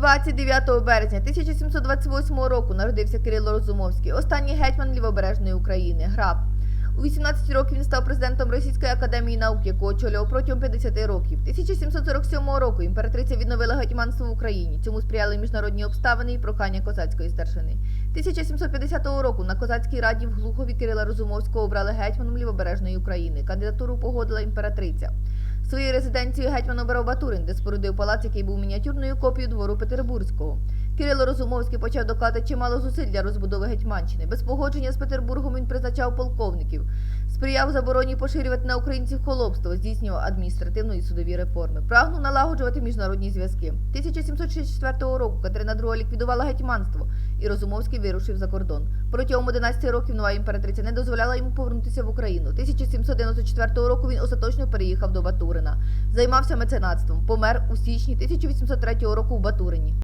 29 березня 1728 року народився Кирило Розумовський, останній гетьман Лівобережної України, граб. У 18 років він став президентом Російської академії наук, яку очолював протягом 50 років. 1747 року імператриця відновила гетьманство в Україні. Цьому сприяли міжнародні обставини і прохання козацької старшини. 1750 року на козацькій раді в Глухові Кирила Розумовського обрали гетьманом Лівобережної України. Кандидатуру погодила імператриця. Своєю резиденцією гетьман обрав Батурин, де спорудив палац, який був мініатюрною копією двору Петербурзького. Кирило Розумовський почав докладати чимало зусиль для розбудови Гетьманщини. Без погодження з Петербургом він призначав полковників, сприяв забороні поширювати на українців холопство, здійснював адміністративну і судові реформи, прагнув налагоджувати міжнародні зв'язки. 1764 року Катерина II ліквідувала гетьманство, і Розумовський вирушив за кордон. Протягом 11 років нова імператриця не дозволяла йому повернутися в Україну. 1794 року він остаточно переїхав до Батурина, займався меценатством, помер у січні 1803 року в Батурині.